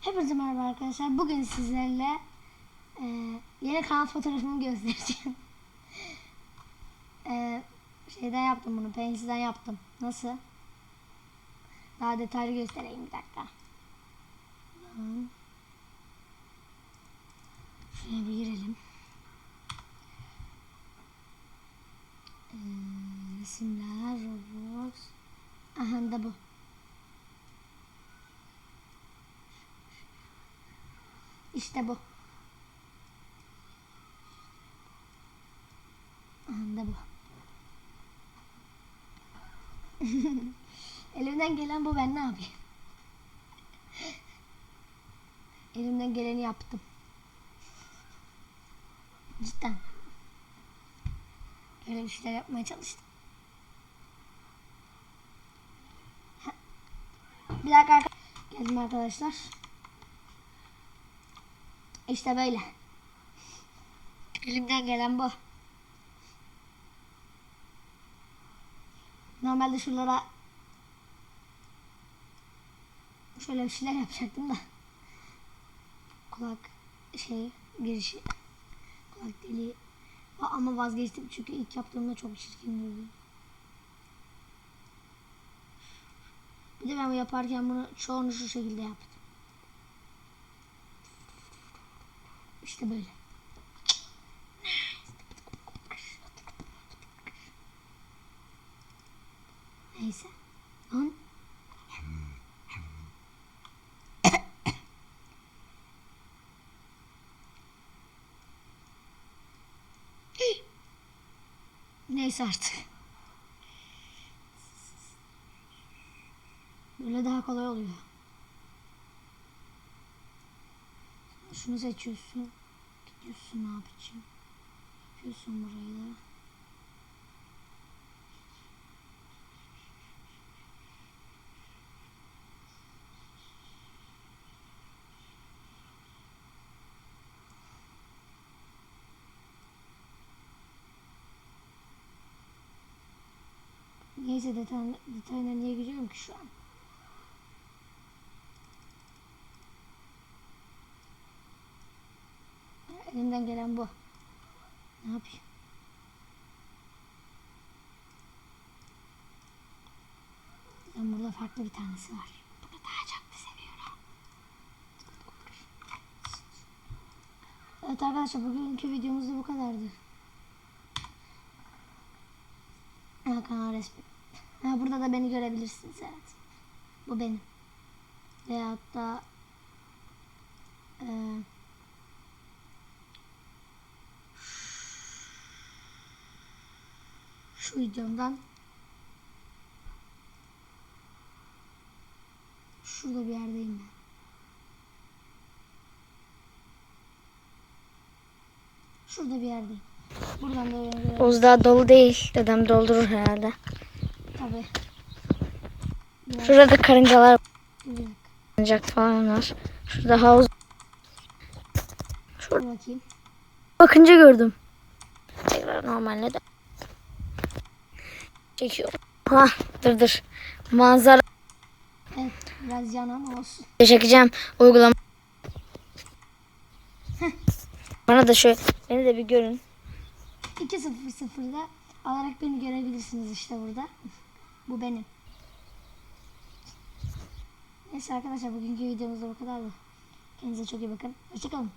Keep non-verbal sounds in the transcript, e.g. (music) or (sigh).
Hepinize merhaba. Bugün sizlerle e, yeni kanal fotoğrafımı göstereceğim. (laughs) e, şeyden yaptım bunu. Pensilden yaptım. Nasıl? Daha detaylı göstereyim bir dakika. Tamam. Şuraya bir girelim. E, resimler, Roblox. Aha da bu. İşte bu. Aha da bu. (laughs) Elimden gelen bu ben ne yapayım? Elimden geleni yaptım. Cidden. Böyle bir şeyler yapmaya çalıştım. Bir dakika arka- geldim arkadaşlar. İşte böyle. Elimden gelen bu. Normalde şuralara şöyle bir şeyler yapacaktım da kulak şey girişi kulak deliği ama vazgeçtim çünkü ilk yaptığımda çok çirkin durdu. Bir de ben bu yaparken bunu çoğunu şu şekilde yaptım. İşte böyle. Neyse. Lan. Neyse artık. Böyle daha kolay oluyor. Şunu seçiyorsun. Gidiyorsun yapacağım? Yapıyorsun burayı da. Neyse detay, detayına niye giriyorum ki şu an? Elimden gelen bu. Ne yapayım? Ben burada farklı bir tanesi var. Bunu daha çok seviyorum. Evet arkadaşlar bugünkü videomuz da bu kadardı. Kanal resmi. Ha, burada da beni görebilirsiniz evet. Bu benim. Veyahut da eee şu videomdan şurada bir yerdeyim ben. Şurada bir yerdeyim. Buradan da görebilirsiniz. Oğuz daha dolu değil. Dedem doldurur herhalde. Tabii. Şurada karıncalar olacak falan var. Şurada havuz. Dur bakayım. Bakınca gördüm. Tekrar normalde de. Çekiyorum. Ha dur dur. Manzara Evet biraz can ama olsun. çekeceğim. Uygulama. Bana da şöyle beni de bir görün. 2.00'da alarak beni görebilirsiniz işte burada. Bu benim. Neyse arkadaşlar bugünkü videomuz da bu kadardı. Kendinize çok iyi bakın. Hoşçakalın.